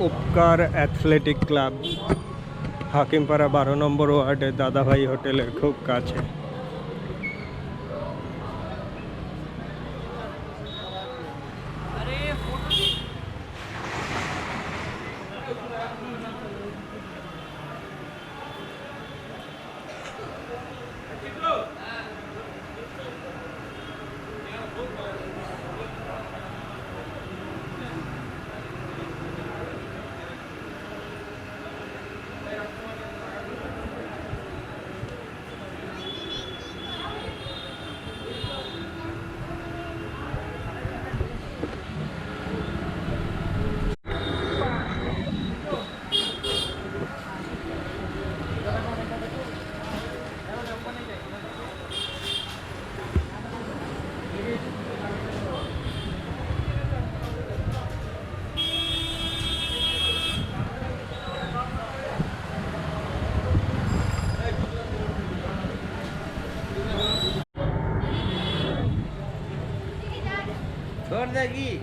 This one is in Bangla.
উপকার অ্যাথলেটিক ক্লাব হাকিমপাড়া বারো নম্বর ওয়ার্ডে দাদাভাই হোটেলের খুব কাছে। જોરદાર ગીત